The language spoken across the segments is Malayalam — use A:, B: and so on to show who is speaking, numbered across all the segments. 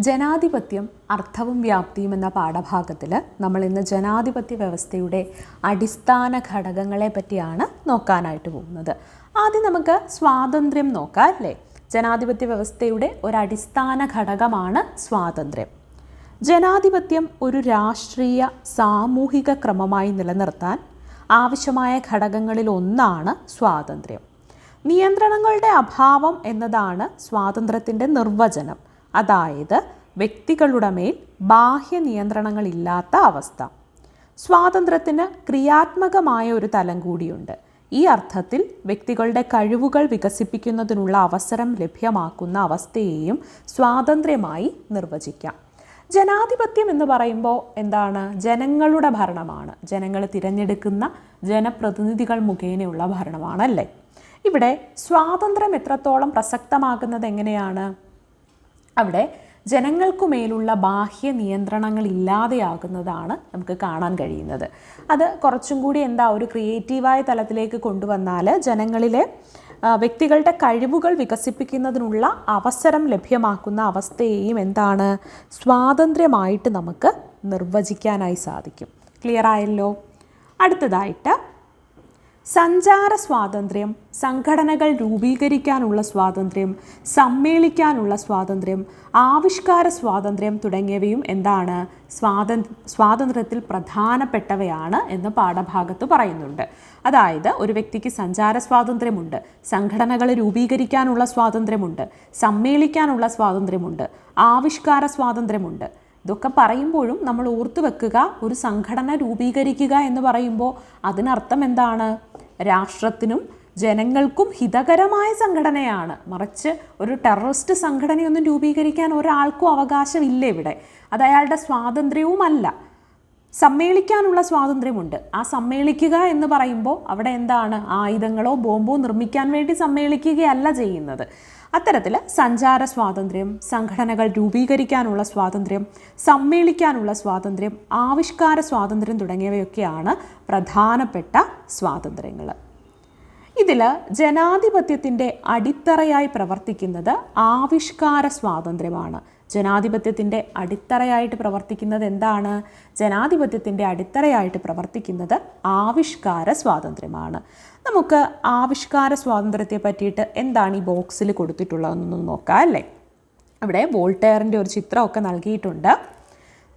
A: ജനാധിപത്യം അർത്ഥവും വ്യാപ്തിയും എന്ന പാഠഭാഗത്തിൽ നമ്മൾ ഇന്ന് ജനാധിപത്യ വ്യവസ്ഥയുടെ അടിസ്ഥാന ഘടകങ്ങളെ പറ്റിയാണ് നോക്കാനായിട്ട് പോകുന്നത്. ആദ്യം നമുക്ക് സ്വാതന്ത്ര്യം നോക്കാം അല്ലേ? ജനാധിപത്യ വ്യവസ്ഥയുടെ ഒരു അടിസ്ഥാന ഘടകമാണ് സ്വാതന്ത്ര്യം. ജനാധിപത്യം ഒരു രാഷ്ട്രീയ സാമൂഹിക ക്രമമായി നിലനിർത്താൻ ആവശ്യമായ ഘടകങ്ങളിൽ ഒന്നാണ് സ്വാതന്ത്ര്യം. നിയന്ത്രണങ്ങളുടെ അഭാവം എന്നതാണ് സ്വാതന്ത്ര്യത്തിന്റെ നിർവചനം. അതായത് വ്യക്തികളുടെ മേൽ ബാഹ്യ നിയന്ത്രണങ്ങളില്ലാത്ത അവസ്ഥ. സ്വാതന്ത്ര്യത്തിന് ക്രിയാത്മകമായ ഒരു തലം കൂടിയുണ്ട്. ഈ അർത്ഥത്തിൽ വ്യക്തികളുടെ കഴിവുകൾ വികസിപ്പിക്കുന്നതിനുള്ള അവസരം ലഭ്യമാക്കുന്ന അവസ്ഥയെയും സ്വാതന്ത്ര്യമായി നിർവചിക്കാം. ജനാധിപത്യം എന്ന് പറയുമ്പോൾ എന്താണ്? ജനങ്ങളുടെ ഭരണമാണ്. ജനങ്ങൾ തിരഞ്ഞെടുക്കുന്ന ജനപ്രതിനിധികൾ മുഖേനയുള്ള ഭരണമാണല്ലേ? ഇവിടെ സ്വാതന്ത്ര്യം എത്രത്തോളം പ്രസക്തമാകുന്നത് എങ്ങനെയാണ്? അവിടെ ജനങ്ങൾക്കു മേലുള്ള ബാഹ്യ നിയന്ത്രണങ്ങൾ ഇല്ലാതെയാകുന്നതാണ് നമുക്ക് കാണാൻ കഴിയുന്നത്. അത് കുറച്ചും കൂടി എന്താ ഒരു ക്രിയേറ്റീവായ തലത്തിലേക്ക് കൊണ്ടുവന്നാൽ ജനങ്ങളിലെ വ്യക്തികളുടെ കഴിവുകൾ വികസിപ്പിക്കുന്നതിനുള്ള അവസരം ലഭ്യമാക്കുന്ന അവസ്ഥയെയും എന്താണ് സ്വാതന്ത്ര്യമായിട്ട് നമുക്ക് നിർവചിക്കാനായി സാധിക്കും. ക്ലിയർ ആയല്ലോ? അടുത്തതായിട്ട് സഞ്ചാര സ്വാതന്ത്ര്യം സംഘടനകൾ രൂപീകരിക്കാനുള്ള സ്വാതന്ത്ര്യം സമ്മേളിക്കാനുള്ള സ്വാതന്ത്ര്യം ആവിഷ്കാര സ്വാതന്ത്ര്യം തുടങ്ങിയവയും എന്താണ്? സ്വാതന്ത്ര്യ സ്വാതന്ത്ര്യത്തിൽ പ്രധാനപ്പെട്ടവയാണ് എന്ന് പാഠഭാഗത്ത് പറയുന്നുണ്ട്. അതായത് ഒരു വ്യക്തിക്ക് സഞ്ചാര സ്വാതന്ത്ര്യമുണ്ട് സംഘടനകൾ രൂപീകരിക്കാനുള്ള സ്വാതന്ത്ര്യമുണ്ട് സമ്മേളിക്കാനുള്ള സ്വാതന്ത്ര്യമുണ്ട് ആവിഷ്കാര സ്വാതന്ത്ര്യമുണ്ട്. ഇതൊക്കെ പറയുമ്പോഴും നമ്മൾ ഓർത്തു വെക്കുക ഒരു സംഘടന രൂപീകരിക്കുക എന്ന് പറയുമ്പോൾ അതിനർത്ഥം എന്താണ്? രാഷ്ട്രത്തിനും ജനങ്ങൾക്കും ഹിതകരമായ സംഘടനയാണ്. മറിച്ച് ഒരു ടെററിസ്റ്റ് സംഘടനയൊന്നും രൂപീകരിക്കാൻ ഒരാൾക്കും അവകാശമില്ല ഇവിടെ? അത് അയാളുടെ സ്വാതന്ത്ര്യവുമല്ല. സമ്മേളിക്കാനുള്ള സ്വാതന്ത്ര്യമുണ്ട്. ആ സമ്മേളിക്കുക എന്ന് പറയുമ്പോൾ അവിടെ എന്താണ്? ആയുധങ്ങളോ ബോംബോ നിർമ്മിക്കാൻ വേണ്ടി സമ്മേളിക്കുകയല്ല ചെയ്യുന്നത്. അത്തരത്തിൽ സഞ്ചാര സ്വാതന്ത്ര്യം സംഘടനകൾ രൂപീകരിക്കാനുള്ള സ്വാതന്ത്ര്യം സമ്മേളിക്കാനുള്ള സ്വാതന്ത്ര്യം ആവിഷ്കാര സ്വാതന്ത്ര്യം തുടങ്ങിയവയൊക്കെയാണ് പ്രധാനപ്പെട്ട സ്വാതന്ത്ര്യങ്ങൾ ഇതിൽ ജനാധിപത്യത്തിന്റെ അടിത്തറയായി പ്രവർത്തിക്കുന്നത് ആവിഷ്കാര സ്വാതന്ത്ര്യമാണ്. ജനാധിപത്യത്തിന്റെ അടിത്തറയായിട്ട് പ്രവർത്തിക്കുന്നത് എന്താണ്? ജനാധിപത്യത്തിന്റെ അടിത്തറയായിട്ട് പ്രവർത്തിക്കുന്നത് ആവിഷ്കാര സ്വാതന്ത്ര്യമാണ്. നമുക്ക് ആവിഷ്കാര സ്വാതന്ത്ര്യത്തെ പറ്റിയിട്ട് എന്താണ് ഈ ബോക്സിൽ കൊടുത്തിട്ടുള്ളതെന്നൊന്ന് നോക്കാം അല്ലേ? അവിടെ വോൾട്ടയറിന്റെ ഒരു ചിത്രമൊക്കെ നൽകിയിട്ടുണ്ട്.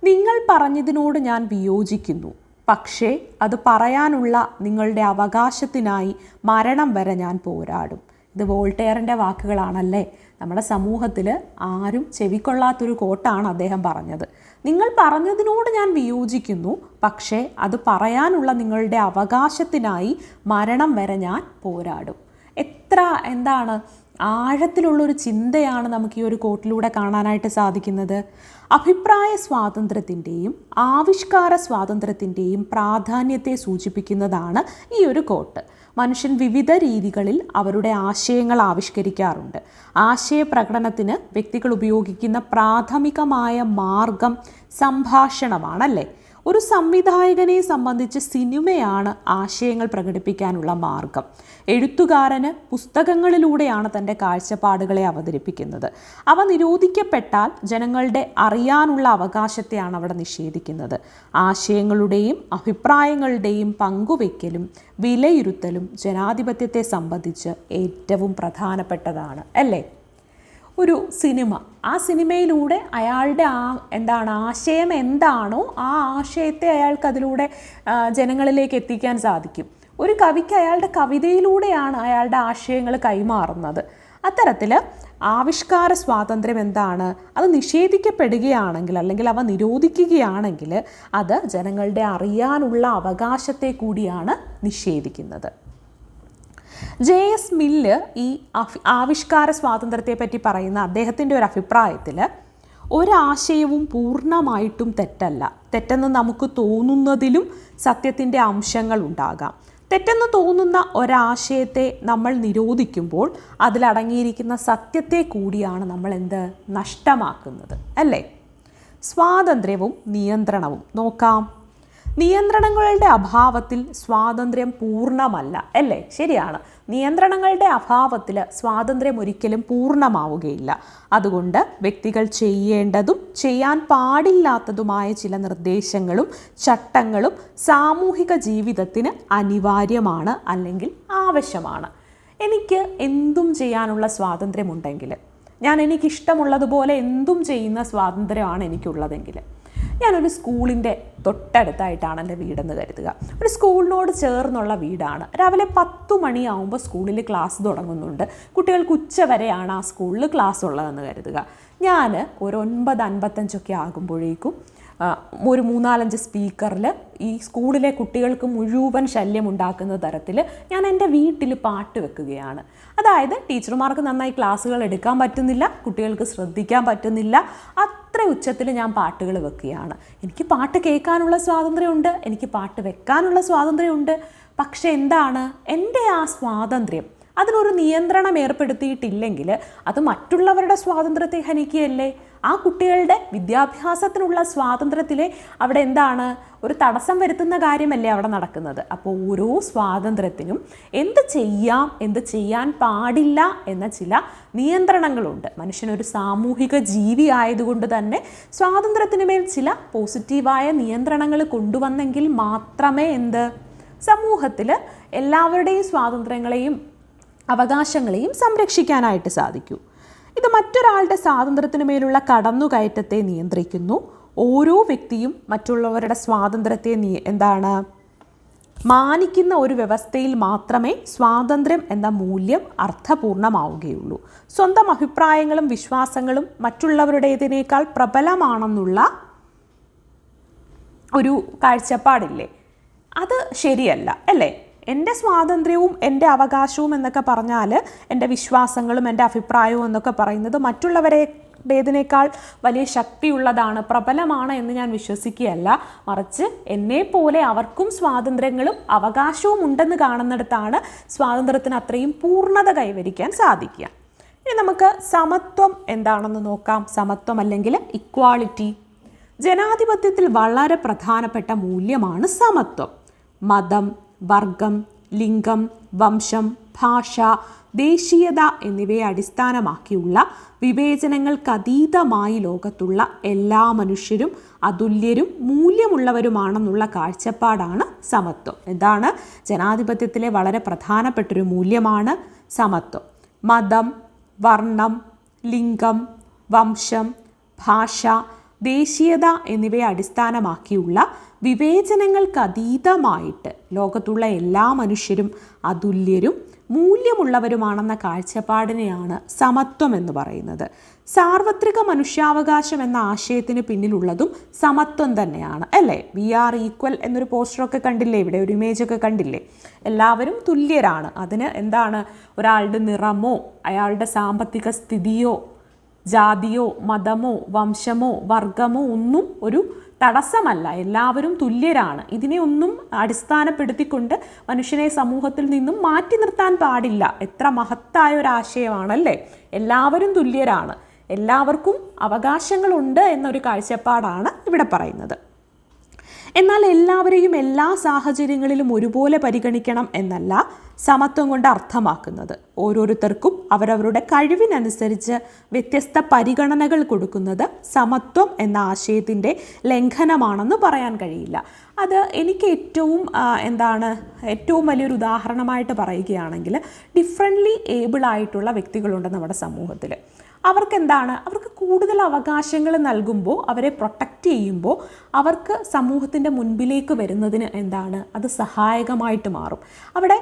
A: നിങ്ങൾ പറഞ്ഞതിനോട് ഞാൻ വിയോജിക്കുന്നു. പക്ഷേ അത് പറയാനുള്ള നിങ്ങളുടെ അവകാശത്തിനായി മരണം വരെ ഞാൻ പോരാടും. ഇത് വോൾട്ടെയറിന്റെ വാക്കുകളാണല്ലേ? നമ്മുടെ സമൂഹത്തിൽ ആരും ചെവിക്കൊള്ളാത്തൊരു കോട്ടാണ് അദ്ദേഹം പറഞ്ഞത്. നിങ്ങൾ പറഞ്ഞതിനോട് ഞാൻ വിയോജിക്കുന്നു. പക്ഷേ അത് പറയാനുള്ള നിങ്ങളുടെ അവകാശത്തിനായി മരണം വരെ ഞാൻ പോരാടും. എത്ര എന്താണ് ആഴത്തിലുള്ളൊരു ചിന്തയാണ് നമുക്ക് ഈ ഒരു കോട്ടിലൂടെ കാണാനായിട്ട് സാധിക്കുന്നത്. അഭിപ്രായ സ്വാതന്ത്ര്യത്തിന്റെയും ആവിഷ്കാര സ്വാതന്ത്ര്യത്തിന്റെയും പ്രാധാന്യത്തെ സൂചിപ്പിക്കുന്നതാണ് ഈ ഒരു കോട്ട്. മനുഷ്യൻ വിവിധ രീതികളിൽ അവരുടെ ആശയങ്ങൾ ആവിഷ്കരിക്കാറുണ്ട്. ആശയ പ്രകടനത്തിന് വ്യക്തികൾ ഉപയോഗിക്കുന്ന പ്രാഥമികമായ മാർഗം സംഭാഷണമാണല്ലേ? ഒരു സംവിധായകനെ സംബന്ധിച്ച് സിനിമയാണ് ആശയങ്ങൾ പ്രകടിപ്പിക്കാനുള്ള മാർഗം. എഴുത്തുകാരന് പുസ്തകങ്ങളിലൂടെയാണ് തന്റെ കാഴ്ചപ്പാടുകളെ അവതരിപ്പിക്കുന്നത്. അവ നിരോധിക്കപ്പെട്ടാൽ ജനങ്ങളുടെ അറിയാനുള്ള അവകാശത്തെയാണ് അവിടെ നിഷേധിക്കുന്നത്. ആശയങ്ങളുടെയും അഭിപ്രായങ്ങളുടെയും പങ്കുവെക്കലും വിലയിരുത്തലും ജനാധിപത്യത്തെ സംബന്ധിച്ച് ഏറ്റവും പ്രധാനപ്പെട്ടതാണ് അല്ലേ? ഒരു സിനിമ. ആ സിനിമയിലൂടെ അയാളുടെ ആ എന്താണ് ആശയം എന്താണോ ആ ആശയത്തെ അയാൾക്ക് അതിലൂടെ ജനങ്ങളിലേക്ക് എത്തിക്കാൻ സാധിക്കും. ഒരു കവിക്ക് അയാളുടെ കവിതയിലൂടെയാണ് അയാളുടെ ആശയങ്ങൾ കൈമാറുന്നത്. അത്തരത്തിൽ ആവിഷ്കാര സ്വാതന്ത്ര്യം എന്താണ്? അത് നിഷേധിക്കപ്പെടുകയാണെങ്കിൽ അല്ലെങ്കിൽ അവ നിരോധിക്കുകയാണെങ്കിൽ അത് ജനങ്ങളുടെ അറിയാനുള്ള അവകാശത്തെ കൂടിയാണ് നിഷേധിക്കുന്നത്. ജെ എസ് മില്ല് ഈ ആവിഷ്കാര സ്വാതന്ത്ര്യത്തെ പറ്റി പറയുന്ന അദ്ദേഹത്തിന്റെ ഒരു അഭിപ്രായത്തിൽ ഒരാശയവും പൂർണമായിട്ടും തെറ്റല്ല. തെറ്റെന്ന് നമുക്ക് തോന്നുന്നതിലും സത്യത്തിന്റെ അംശങ്ങൾ ഉണ്ടാകാം. തെറ്റെന്ന് തോന്നുന്ന ഒരാശയത്തെ നമ്മൾ നിരോധിക്കുമ്പോൾ അതിലടങ്ങിയിരിക്കുന്ന സത്യത്തെ കൂടിയാണ് നമ്മൾ എന്ത്? നഷ്ടമാക്കുന്നത്. അല്ലേ? സ്വാതന്ത്ര്യവും നിയന്ത്രണവും. നോക്കാം. നിയന്ത്രണങ്ങളുടെ അഭാവത്തിൽ സ്വാതന്ത്ര്യം പൂർണമല്ല അല്ലേ? ശരിയാണ്. നിയന്ത്രണങ്ങളുടെ അഭാവത്തിൽ സ്വാതന്ത്ര്യം ഒരിക്കലും പൂർണമാവുകയില്ല. അതുകൊണ്ട് വ്യക്തികൾ ചെയ്യേണ്ടതും ചെയ്യാൻ പാടില്ലാത്തതുമായ ചില നിർദ്ദേശങ്ങളും ചട്ടങ്ങളും സാമൂഹിക ജീവിതത്തിന് അനിവാര്യമാണ് അല്ലെങ്കിൽ ആവശ്യമാണ്. എനിക്ക് എന്തും ചെയ്യാനുള്ള സ്വാതന്ത്ര്യമുണ്ടെങ്കിൽ ഞാൻ എനിക്കിഷ്ടമുള്ളതുപോലെ എന്തും ചെയ്യുന്ന സ്വാതന്ത്ര്യമാണ് എനിക്കുള്ളതെങ്കിൽ ഞാനൊരു സ്കൂളിന്റെ തൊട്ടടുത്തായിട്ടാണ് എന്റെ വീടെന്ന് കരുതുക. ഒരു സ്കൂളിനോട് ചേർന്നുള്ള വീടാണ്. രാവിലെ പത്തു മണിയാവുമ്പോൾ സ്കൂളിൽ ക്ലാസ് തുടങ്ങുന്നുണ്ട്. കുട്ടികൾക്ക് ഉച്ച വരെയാണ് ആ സ്കൂളിൽ ക്ലാസ് ഉള്ളതെന്ന് കരുതുക. ഞാൻ ഒരു ഒൻപത് അൻപത്തഞ്ചൊക്കെ ആകുമ്പോഴേക്കും ഒരു മൂന്നാലഞ്ച് സ്പീക്കറിൽ ഈ സ്കൂളിലെ കുട്ടികൾക്ക് മുഴുവൻ ശല്യം ഉണ്ടാക്കുന്ന തരത്തിൽ ഞാൻ എന്റെ വീട്ടിൽ പാട്ട് വെക്കുകയാണ്. അതായത് ടീച്ചർമാർക്ക് നന്നായി ക്ലാസ്സുകൾ എടുക്കാൻ പറ്റുന്നില്ല കുട്ടികൾക്ക് ശ്രദ്ധിക്കാൻ പറ്റുന്നില്ല. അത്ര ഉച്ചത്തിൽ ഞാൻ പാട്ടുകൾ വെക്കുകയാണ്. എനിക്ക് പാട്ട് കേൾക്കാനുള്ള സ്വാതന്ത്ര്യമുണ്ട് എനിക്ക് പാട്ട് വെക്കാനുള്ള സ്വാതന്ത്ര്യമുണ്ട്. പക്ഷെ എന്താണ്? എന്റെ ആ സ്വാതന്ത്ര്യം അതിനൊരു നിയന്ത്രണം ഏർപ്പെടുത്തിയിട്ടില്ലെങ്കിൽ അത് മറ്റുള്ളവരുടെ സ്വാതന്ത്ര്യത്തെ ഹനിക്കുകയല്ലേ? ആ കുട്ടികളുടെ വിദ്യാഭ്യാസത്തിനുള്ള സ്വാതന്ത്ര്യത്തിലെ അവിടെ എന്താണ്? ഒരു തടസ്സം വരുത്തുന്ന കാര്യമല്ലേ അവിടെ നടക്കുന്നത്. അപ്പോൾ ഓരോ സ്വാതന്ത്ര്യത്തിനും എന്ത് ചെയ്യാം എന്ത് ചെയ്യാൻ പാടില്ല എന്ന ചില നിയന്ത്രണങ്ങളുണ്ട്. മനുഷ്യനൊരു സാമൂഹിക ജീവി ആയതുകൊണ്ട് തന്നെ സ്വാതന്ത്ര്യത്തിന് മേൽ ചില പോസിറ്റീവായ നിയന്ത്രണങ്ങൾ കൊണ്ടുവന്നെങ്കിൽ മാത്രമേ എന്ത്? സമൂഹത്തിൽ എല്ലാവരുടെയും സ്വാതന്ത്ര്യങ്ങളെയും അവകാശങ്ങളെയും സംരക്ഷിക്കാനായിട്ട് സാധിക്കൂ. ഇത് മറ്റൊരാളുടെ സ്വാതന്ത്ര്യത്തിന് മേലുള്ള കടന്നുകയറ്റത്തെ നിയന്ത്രിക്കുന്നു. ഓരോ വ്യക്തിയും മറ്റുള്ളവരുടെ സ്വാതന്ത്ര്യത്തെ എന്താണ് മാനിക്കുന്ന ഒരു വ്യവസ്ഥയിൽ മാത്രമേ സ്വാതന്ത്ര്യം എന്ന മൂല്യം അർത്ഥപൂർണമാവുകയുള്ളൂ. സ്വന്തം അഭിപ്രായങ്ങളും വിശ്വാസങ്ങളും മറ്റുള്ളവരുടേതിനേക്കാൾ പ്രബലമാണെന്നുള്ള ഒരു കാഴ്ചപ്പാടില്ലേ? അത് ശരിയല്ല അല്ലേ? എന്റെ സ്വാതന്ത്ര്യവും എന്റെ അവകാശവും എന്നൊക്കെ പറഞ്ഞാൽ എന്റെ വിശ്വാസങ്ങളും എന്റെ അഭിപ്രായവും എന്നൊക്കെ പറയുന്നത് മറ്റുള്ളവരുടേതിനേക്കാൾ വലിയ ശക്തിയുള്ളതാണ് പ്രബലമാണ് എന്ന് ഞാൻ വിശ്വസിക്കുകയല്ല. മറിച്ച് എന്നെപ്പോലെ പോലെ അവർക്കും സ്വാതന്ത്ര്യങ്ങളും അവകാശവും ഉണ്ടെന്ന് കാണുന്നിടത്താണ് സ്വാതന്ത്ര്യത്തിന് അത്രയും പൂർണത കൈവരിക്കാൻ സാധിക്കുക. ഇനി നമുക്ക് സമത്വം എന്താണെന്ന് നോക്കാം. സമത്വം അല്ലെങ്കിൽ ഇക്വാളിറ്റി ജനാധിപത്യത്തിൽ വളരെ പ്രധാനപ്പെട്ട മൂല്യമാണ് സമത്വം. മതം വർഗം ലിംഗം വംശം ഭാഷ ദേശീയത എന്നിവയെ അടിസ്ഥാനമാക്കിയുള്ള വിവേചനങ്ങൾക്കതീതമായി ലോകത്തുള്ള എല്ലാ മനുഷ്യരും അതുല്യരും മൂല്യമുള്ളവരുമാണെന്നുള്ള കാഴ്ചപ്പാടാണ് സമത്വം. എന്താണ് ജനാധിപത്യത്തിലെ വളരെ പ്രധാനപ്പെട്ടൊരു മൂല്യമാണ് സമത്വം. മതം വർണം ലിംഗം വംശം ഭാഷ ദേശീയത എന്നിവയെ അടിസ്ഥാനമാക്കിയുള്ള വിവേചനങ്ങൾക്കതീതമായിട്ട് ലോകത്തുള്ള എല്ലാ മനുഷ്യരും അതുല്യരും മൂല്യമുള്ളവരുമാണെന്ന കാഴ്ചപ്പാടിനെയാണ് സമത്വം എന്ന് പറയുന്നത്. സാർവത്രിക മനുഷ്യാവകാശം എന്ന ആശയത്തിന് പിന്നിലുള്ളതും സമത്വം തന്നെയാണ് അല്ലേ? വി ആർ ഈക്വൽ എന്നൊരു പോസ്റ്ററൊക്കെ കണ്ടില്ലേ ഇവിടെ? ഒരു ഇമേജൊക്കെ കണ്ടില്ലേ? എല്ലാവരും തുല്യരാണ്. അതിന് എന്താണ് ഒരാളുടെ നിറമോ അയാളുടെ സാമ്പത്തിക സ്ഥിതിയോ ജാതിയോ മതമോ വംശമോ വർഗമോ ഒന്നും ഒരു തടസ്സമല്ല. എല്ലാവരും തുല്യരാണ്. ഇതിനെ ഒന്നും അടിസ്ഥാനപ്പെടുത്തിക്കൊണ്ട് മനുഷ്യനെ സമൂഹത്തിൽ നിന്നും മാറ്റി നിർത്താൻ പാടില്ല. എത്ര മഹത്തായ ഒരു ആശയമാണല്ലേ? എല്ലാവരും തുല്യരാണ്. എല്ലാവർക്കും അവകാശങ്ങളുണ്ട് എന്നൊരു കാഴ്ചപ്പാടാണ് ഇവിടെ പറയുന്നത്. എന്നാൽ എല്ലാവരെയും എല്ലാ സാഹചര്യങ്ങളിലും ഒരുപോലെ പരിഗണിക്കണം എന്നല്ല സമത്വം കൊണ്ട് അർത്ഥമാക്കുന്നത്. ഓരോരുത്തർക്കും അവരവരുടെ കഴിവിനനുസരിച്ച് വ്യത്യസ്ത പരിഗണനകൾ കൊടുക്കുന്നത് സമത്വം എന്ന ആശയത്തിന്റെ ലംഘനമാണെന്ന് പറയാൻ കഴിയില്ല. അത് എനിക്ക് ഏറ്റവും എന്താണ് ഏറ്റവും വലിയൊരു ഉദാഹരണമായിട്ട് പറയുകയാണെങ്കിൽ ഡിഫറെന്റ്ലി ഏബിൾ ആയിട്ടുള്ള വ്യക്തികളുണ്ട് നമ്മുടെ സമൂഹത്തിൽ. അവർക്ക് എന്താണ് അവർക്ക് കൂടുതൽ അവകാശങ്ങൾ നൽകുമ്പോൾ അവരെ പ്രൊട്ടക്റ്റ് ചെയ്യുമ്പോൾ അവർക്ക് സമൂഹത്തിന്റെ മുൻപിലേക്ക് വരുന്നതിന് എന്താണ്? അത് സഹായകമായിട്ട് മാറും. അവിടെ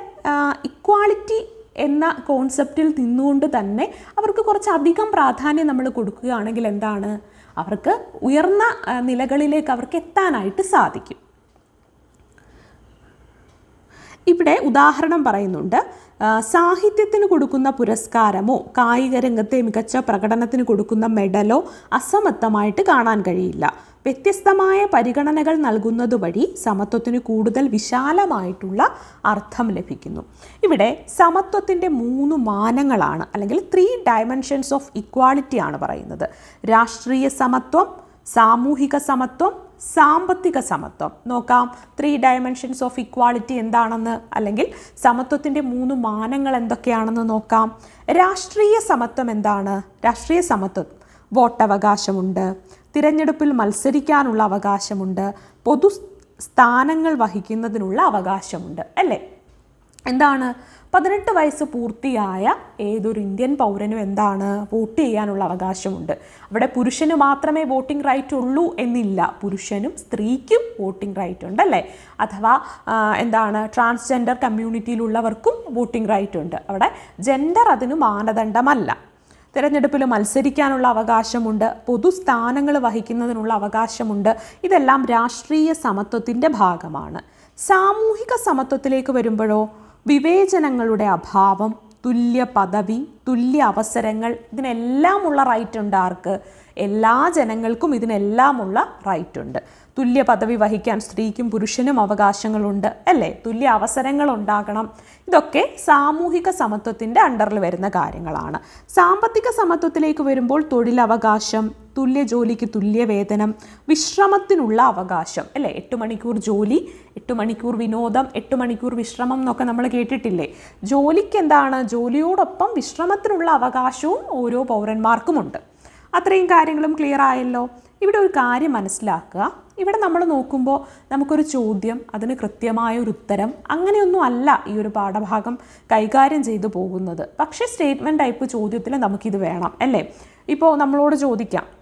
A: ഇക്വാളിറ്റി എന്ന കോൺസെപ്റ്റിൽ നിന്നുകൊണ്ട് തന്നെ അവർക്ക് കുറച്ചധികം പ്രാധാന്യം നമ്മൾ കൊടുക്കുകയാണെങ്കിൽ എന്താണ്? അവർക്ക് ഉയർന്ന നിലകളിലേക്ക് അവർക്ക് എത്താനായിട്ട് സാധിക്കും. ഇവിടെ ഉദാഹരണം പറയുന്നുണ്ട് സാഹിത്യത്തിന് കൊടുക്കുന്ന പുരസ്കാരമോ കായിക രംഗത്തെ മികച്ച പ്രകടനത്തിന് കൊടുക്കുന്ന മെഡലോ അസമത്വമായിട്ട് കാണാൻ കഴിയില്ല. വ്യത്യസ്തമായ പരിഗണനകൾ നൽകുന്നത് വഴി സമത്വത്തിന് കൂടുതൽ വിശാലമായിട്ടുള്ള അർത്ഥം ലഭിക്കുന്നു. ഇവിടെ സമത്വത്തിന്റെ മൂന്ന് മാനങ്ങളാണ് അല്ലെങ്കിൽ ത്രീ ഡയമെൻഷൻസ് ഓഫ് ഇക്വാളിറ്റി ആണ് പറയുന്നത്. രാഷ്ട്രീയ സമത്വം സാമൂഹിക സമത്വം സാമ്പത്തിക സമത്വം. നോക്കാം ത്രീ ഡയമെൻഷൻസ് ഓഫ് ഇക്വാളിറ്റി എന്താണെന്ന് അല്ലെങ്കിൽ സമത്വത്തിന്റെ മൂന്ന് മാനങ്ങൾ എന്തൊക്കെയാണെന്ന് നോക്കാം. രാഷ്ട്രീയ സമത്വം എന്താണ്? രാഷ്ട്രീയ സമത്വം വോട്ടവകാശമുണ്ട് തിരഞ്ഞെടുപ്പിൽ മത്സരിക്കാനുള്ള അവകാശമുണ്ട് പൊതു സ്ഥാനങ്ങൾ വഹിക്കുന്നതിനുള്ള അവകാശമുണ്ട് അല്ലേ? എന്താണ് പതിനെട്ട് വയസ്സ് പൂർത്തിയായ ഏതൊരു ഇന്ത്യൻ പൗരനും എന്താണ് വോട്ട് ചെയ്യാനുള്ള അവകാശമുണ്ട്. അവിടെ പുരുഷന് മാത്രമേ വോട്ടിംഗ് റൈറ്റ് ഉള്ളൂ എന്നില്ല. പുരുഷനും സ്ത്രീക്കും വോട്ടിംഗ് റൈറ്റ് ഉണ്ട് അല്ലേ? അഥവാ എന്താണ് ട്രാൻസ്ജെൻഡർ കമ്മ്യൂണിറ്റിയിലുള്ളവർക്കും വോട്ടിംഗ് റൈറ്റ് ഉണ്ട്. അവിടെ ജെൻഡർ അതിന് മാനദണ്ഡമല്ല. തിരഞ്ഞെടുപ്പിൽ മത്സരിക്കാനുള്ള അവകാശമുണ്ട്. പൊതുസ്ഥാനങ്ങൾ വഹിക്കുന്നതിനുള്ള അവകാശമുണ്ട്. ഇതെല്ലാം രാഷ്ട്രീയ സമത്വത്തിന്റെ ഭാഗമാണ്. സാമൂഹിക സമത്വത്തിലേക്ക് വരുമ്പോഴോ വിവേചനങ്ങളുടെ അഭാവം തുല്യ പദവി തുല്യ അവസരങ്ങൾ ഇതിനെല്ലാമുള്ള റൈറ്റ് ഉണ്ട് ആർക്ക്? എല്ലാ ജനങ്ങൾക്കും ഇതിനെല്ലാമുള്ള റൈറ്റ് ഉണ്ട്. തുല്യ പദവി വഹിക്കാൻ സ്ത്രീക്കും പുരുഷനും അവകാശങ്ങളുണ്ട് അല്ലേ? തുല്യ അവസരങ്ങൾ ഉണ്ടാകണം. ഇതൊക്കെ സാമൂഹിക സമത്വത്തിന്റെ അണ്ടറിൽ വരുന്ന കാര്യങ്ങളാണ്. സാമ്പത്തിക സമത്വത്തിലേക്ക് വരുമ്പോൾ തൊഴിലവകാശം തുല്യ ജോലിക്ക് തുല്യ വേതനം വിശ്രമത്തിനുള്ള അവകാശം. അല്ലേ? എട്ട് മണിക്കൂർ ജോലി എട്ട് മണിക്കൂർ വിനോദം എട്ട് മണിക്കൂർ വിശ്രമം എന്നൊക്കെ നമ്മൾ കേട്ടിട്ടില്ലേ? ജോലിക്ക് എന്താണ്? ജോലിയോടൊപ്പം വിശ്രമത്തിനുള്ള അവകാശവും ഓരോ പൗരന്മാർക്കുമുണ്ട്. അത്രയും കാര്യങ്ങളും ക്ലിയർ ആയല്ലോ? ഇവിടെ ഒരു കാര്യം മനസ്സിലാക്കുക. ഇവിടെ നമ്മൾ നോക്കുമ്പോൾ നമുക്കൊരു ചോദ്യം അതിന് കൃത്യമായ ഒരു ഉത്തരം അങ്ങനെയൊന്നും അല്ല ഈ ഒരു പാഠഭാഗം കൈകാര്യം ചെയ്തു പോകുന്നത്. പക്ഷേ സ്റ്റേറ്റ്മെന്റ് ടൈപ്പ് ചോദ്യത്തിൽ നമുക്കിത് വേണം. അല്ലേ? ഇപ്പോൾ നമ്മളോട് ചോദിക്കാം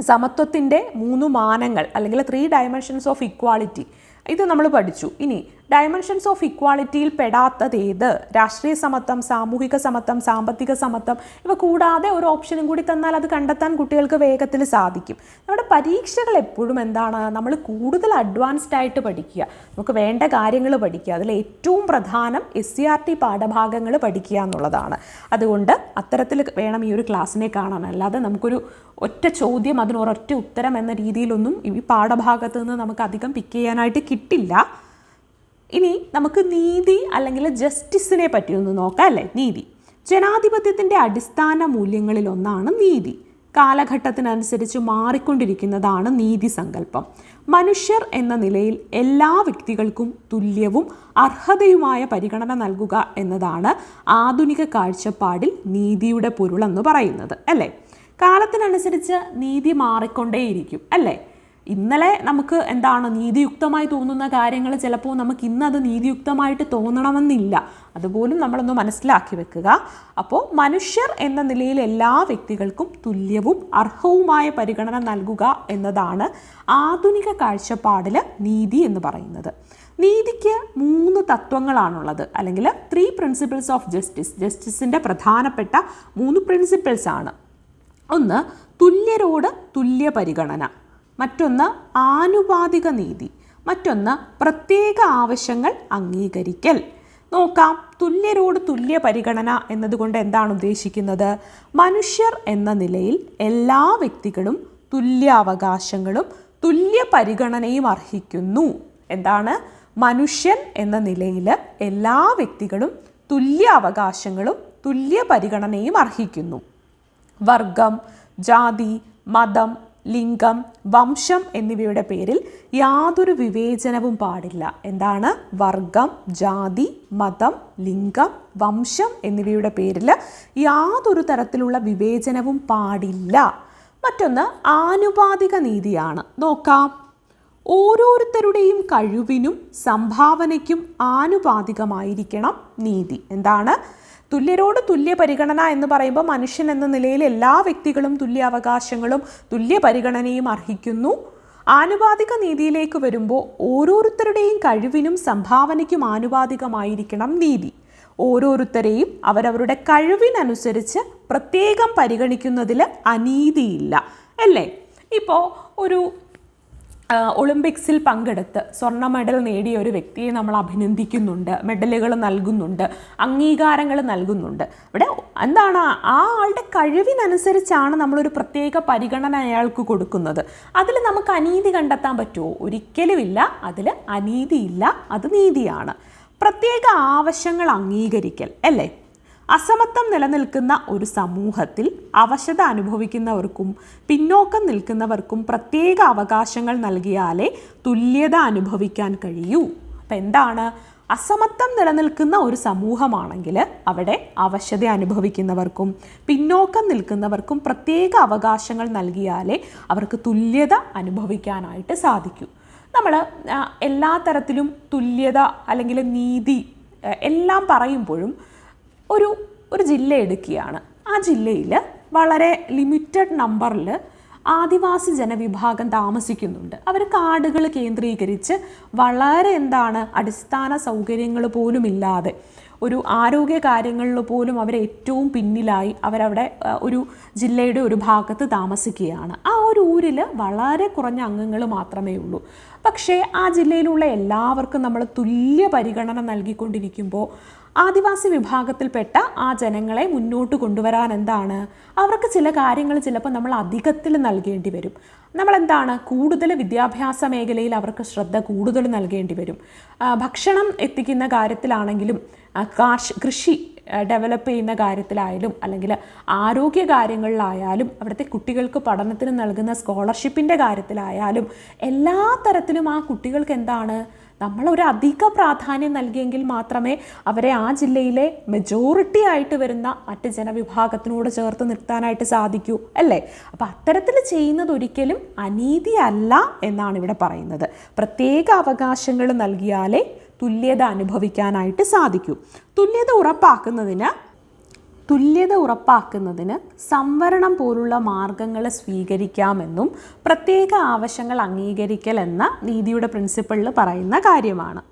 A: സമത്വത്തിന്റെ മൂന്ന് മാനങ്ങൾ അല്ലെങ്കിൽ ത്രീ ഡയമെൻഷൻസ് ഓഫ് ഇക്വാളിറ്റി ഇത് നമ്മൾ പഠിച്ചു. ഇനി ഡയമെൻഷൻസ് ഓഫ് ഇക്വാളിറ്റിയിൽ പെടാത്തത് ഏത്? രാഷ്ട്രീയ സമത്വം സാമൂഹിക സമത്വം സാമ്പത്തിക സമത്വം ഇവ കൂടാതെ ഒരു ഓപ്ഷനും കൂടി തന്നാൽ അത് കണ്ടെത്താൻ കുട്ടികൾക്ക് വേഗത്തിൽ സാധിക്കും. നമ്മുടെ പരീക്ഷകൾ എപ്പോഴും എന്താണ്? നമ്മൾ കൂടുതൽ അഡ്വാൻസ്ഡ് ആയിട്ട് പഠിക്കുക. നമുക്ക് വേണ്ട കാര്യങ്ങൾ പഠിക്കുക. അതിൽ ഏറ്റവും പ്രധാനം എസ് സി ആർ ടി പാഠഭാഗങ്ങൾ പഠിക്കുക എന്നുള്ളതാണ്. അതുകൊണ്ട് അത്തരത്തിൽ വേണം ഈ ഒരു ക്ലാസ്സിനെ കാണാൻ. അല്ലാതെ നമുക്കൊരു ഒറ്റ ചോദ്യം അതിനൊരൊറ്റ ഉത്തരം എന്ന രീതിയിലൊന്നും ഈ പാഠഭാഗത്ത് നിന്ന് നമുക്ക് അധികം പിക്ക് ചെയ്യാനായിട്ട് കിട്ടില്ല. ഇനി നമുക്ക് നീതി അല്ലെങ്കിൽ ജസ്റ്റിസിനെ പറ്റി ഒന്ന് നോക്കാം അല്ലേ? നീതി. ജനാധിപത്യത്തിന്റെ അടിസ്ഥാന മൂല്യങ്ങളിൽ ഒന്നാണ് നീതി. കാലഘട്ടത്തിനനുസരിച്ച് മാറിക്കൊണ്ടിരിക്കുന്നതാണ് നീതി സങ്കല്പം. മനുഷ്യർ എന്ന നിലയിൽ എല്ലാ വ്യക്തികൾക്കും തുല്യവും അർഹതയുമായ പരിഗണന നൽകുക എന്നതാണ് ആധുനിക കാഴ്ചപ്പാടിൽ നീതിയുടെ പൊരുളെന്ന് പറയുന്നത് അല്ലേ? കാലത്തിനനുസരിച്ച് നീതി മാറിക്കൊണ്ടേയിരിക്കും അല്ലേ? ഇന്നലെ നമുക്ക് എന്താണ് നീതിയുക്തമായി തോന്നുന്ന കാര്യങ്ങൾ ചിലപ്പോൾ നമുക്ക് ഇന്ന് അത് നീതിയുക്തമായിട്ട് തോന്നണമെന്നില്ല. അതുപോലും നമ്മളൊന്ന് മനസ്സിലാക്കി വെക്കുക. അപ്പോൾ മനുഷ്യർ എന്ന നിലയിൽ എല്ലാ വ്യക്തികൾക്കും തുല്യവും അർഹവുമായ പരിഗണന നൽകുക എന്നതാണ് ആധുനിക കാഴ്ചപ്പാടിൽ നീതി എന്ന് പറയുന്നത്. നീതിക്ക് മൂന്ന് തത്വങ്ങളാണുള്ളത്. അല്ലെങ്കിൽ ത്രീ പ്രിൻസിപ്പിൾസ് ഓഫ് ജസ്റ്റിസ് ജസ്റ്റിസിന്റെ പ്രധാനപ്പെട്ട മൂന്ന് പ്രിൻസിപ്പിൾസ് ആണ്. ഒന്ന് തുല്യരോട് തുല്യ പരിഗണന മറ്റൊന്ന് ആനുപാതിക നീതി മറ്റൊന്ന് പ്രത്യേക ആവശ്യങ്ങൾ അംഗീകരിക്കൽ. നോക്കാം തുല്യരോട് തുല്യ പരിഗണന എന്നതുകൊണ്ട് എന്താണ് ഉദ്ദേശിക്കുന്നത്? മനുഷ്യർ എന്ന നിലയിൽ എല്ലാ വ്യക്തികളും തുല്യാവകാശങ്ങളും തുല്യ പരിഗണനയും അർഹിക്കുന്നു. എന്താണ്? മനുഷ്യൻ എന്ന നിലയിൽ എല്ലാ വ്യക്തികളും തുല്യ അവകാശങ്ങളും തുല്യ പരിഗണനയും അർഹിക്കുന്നു. വർഗം ജാതി മതം ലിംഗം വംശം എന്നിവയുടെ പേരിൽ യാതൊരു വിവേചനവും പാടില്ല. എന്താണ്? വർഗം ജാതി മതം ലിംഗം വംശം എന്നിവയുടെ പേരിൽ യാതൊരു തരത്തിലുള്ള വിവേചനവും പാടില്ല. മറ്റൊന്ന് ആനുപാതിക നീതിയാണ്. നോക്കാം. ഓരോരുത്തരുടെയും കഴിവിനും സംഭാവനയ്ക്കും ആനുപാതികമായിരിക്കണം നീതി. എന്താണ്? തുല്യരോട് തുല്യ പരിഗണന എന്ന് പറയുമ്പോൾ മനുഷ്യൻ എന്ന നിലയിൽ എല്ലാ വ്യക്തികളും തുല്യ അവകാശങ്ങളും തുല്യ പരിഗണനയും അർഹിക്കുന്നു. ആനുപാതിക നീതിയിലേക്ക് വരുമ്പോൾ ഓരോരുത്തരുടെയും കഴിവിനും സംഭാവനയ്ക്കും ആനുപാതികമായിരിക്കണം നീതി. ഓരോരുത്തരെയും അവരവരുടെ കഴിവിനനുസരിച്ച് പ്രത്യേകം പരിഗണിക്കുന്നതിൽ അനീതിയില്ല അല്ലേ? ഇപ്പോൾ ഒരു ഒളിമ്പിക്സിൽ പങ്കെടുത്ത് സ്വർണ മെഡൽ നേടിയ ഒരു വ്യക്തിയെ നമ്മൾ അഭിനന്ദിക്കുന്നുണ്ട്. മെഡലുകൾ നൽകുന്നുണ്ട്. അംഗീകാരങ്ങൾ നൽകുന്നുണ്ട്. ഇവിടെ എന്താണ്? ആ ആളുടെ കഴിവിനനുസരിച്ചാണ് നമ്മളൊരു പ്രത്യേക പരിഗണന അയാൾക്ക് കൊടുക്കുന്നത്. അതിൽ നമുക്ക് അനീതി കണ്ടെത്താൻ പറ്റുമോ? ഒരിക്കലുമില്ല. അതിൽ അനീതിയില്ല. അത് നീതിയാണ്. പ്രത്യേക ആവശ്യങ്ങൾ അംഗീകരിക്കൽ അല്ലേ? അസമത്വം നിലനിൽക്കുന്ന ഒരു സമൂഹത്തിൽ അവശത അനുഭവിക്കുന്നവർക്കും പിന്നോക്കം നിൽക്കുന്നവർക്കും പ്രത്യേക അവകാശങ്ങൾ നൽകിയാലേ തുല്യത അനുഭവിക്കാൻ കഴിയൂ. അപ്പം എന്താണ്? അസമത്വം നിലനിൽക്കുന്ന ഒരു സമൂഹമാണെങ്കിൽ അവിടെ അവശത അനുഭവിക്കുന്നവർക്കും പിന്നോക്കം നിൽക്കുന്നവർക്കും പ്രത്യേക അവകാശങ്ങൾ നൽകിയാലേ അവർക്ക് തുല്യത അനുഭവിക്കാനായിട്ട് സാധിക്കൂ. നമ്മൾ എല്ലാ തരത്തിലും തുല്യത അല്ലെങ്കിൽ നീതി എല്ലാം പറയുമ്പോഴും ഒരു ഒരു ജില്ല എടുക്കുകയാണ്. ആ ജില്ലയിൽ വളരെ ലിമിറ്റഡ് നമ്പറിൽ ആദിവാസി ജനവിഭാഗം താമസിക്കുന്നുണ്ട്. അവർ കാടുകൾ കേന്ദ്രീകരിച്ച് വളരെ എന്താണ് അടിസ്ഥാന സൗകര്യങ്ങൾ പോലും ഇല്ലാതെ ഒരു ആരോഗ്യ കാര്യങ്ങളിൽ പോലും അവർ ഏറ്റവും പിന്നിലായി അവരവിടെ ഒരു ജില്ലയുടെ ഒരു ഭാഗത്ത് താമസിക്കുകയാണ്. ആ ഒരു ഊരിൽ വളരെ കുറഞ്ഞ അംഗങ്ങൾ മാത്രമേ ഉള്ളൂ. പക്ഷേ ആ ജില്ലയിലുള്ള എല്ലാവർക്കും നമ്മൾ തുല്യ പരിഗണന നൽകിക്കൊണ്ടിരിക്കുമ്പോൾ ആദിവാസി വിഭാഗത്തിൽപ്പെട്ട ആ ജനങ്ങളെ മുന്നോട്ട് കൊണ്ടുവരാൻ എന്താണ്? അവർക്ക് ചില കാര്യങ്ങൾ ചിലപ്പോൾ നമ്മൾ അധികത്തിൽ നൽകേണ്ടി വരും. നമ്മളെന്താണ്? കൂടുതൽ വിദ്യാഭ്യാസ മേഖലയിൽ അവർക്ക് ശ്രദ്ധ കൂടുതൽ നൽകേണ്ടി വരും. ഭക്ഷണം എത്തിക്കുന്ന കാര്യത്തിലാണെങ്കിലും കാർഷ കൃഷി ഡെവലപ്പ് ചെയ്യുന്ന കാര്യത്തിലായാലും അല്ലെങ്കിൽ ആരോഗ്യ കാര്യങ്ങളിലായാലും അവിടുത്തെ കുട്ടികൾക്ക് പഠനത്തിന് നൽകുന്ന സ്കോളർഷിപ്പിന്റെ കാര്യത്തിലായാലും എല്ലാ തരത്തിലും ആ കുട്ടികൾക്ക് എന്താണ്? നമ്മൾ ഒരു അധിക പ്രാധാന്യം നൽകിയെങ്കിൽ മാത്രമേ അവരെ ആ ജില്ലയിലെ മെജോറിറ്റി ആയിട്ട് വരുന്ന മറ്റ് ജനവിഭാഗത്തിനോട് ചേർത്ത് നിർത്താനായിട്ട് സാധിക്കൂ അല്ലേ? അപ്പം അത്തരത്തിൽ ചെയ്യുന്നത് ഒരിക്കലും അനീതിയല്ല എന്നാണ് ഇവിടെ പറയുന്നത്. പ്രത്യേക അവകാശങ്ങൾ നൽകിയാലേ തുല്യത അനുഭവിക്കാനായിട്ട് സാധിക്കൂ. തുല്യത ഉറപ്പാക്കുന്നതിന് തുല്യത ഉറപ്പാക്കുന്നതിന് സംവരണം പോലുള്ള മാർഗങ്ങൾ സ്വീകരിക്കാമെന്നും പ്രത്യേക ആവശ്യങ്ങൾ അംഗീകരിക്കൽ എന്ന നീതിയുടെ പ്രിൻസിപ്പിളിൽ പറയുന്ന കാര്യമാണ്.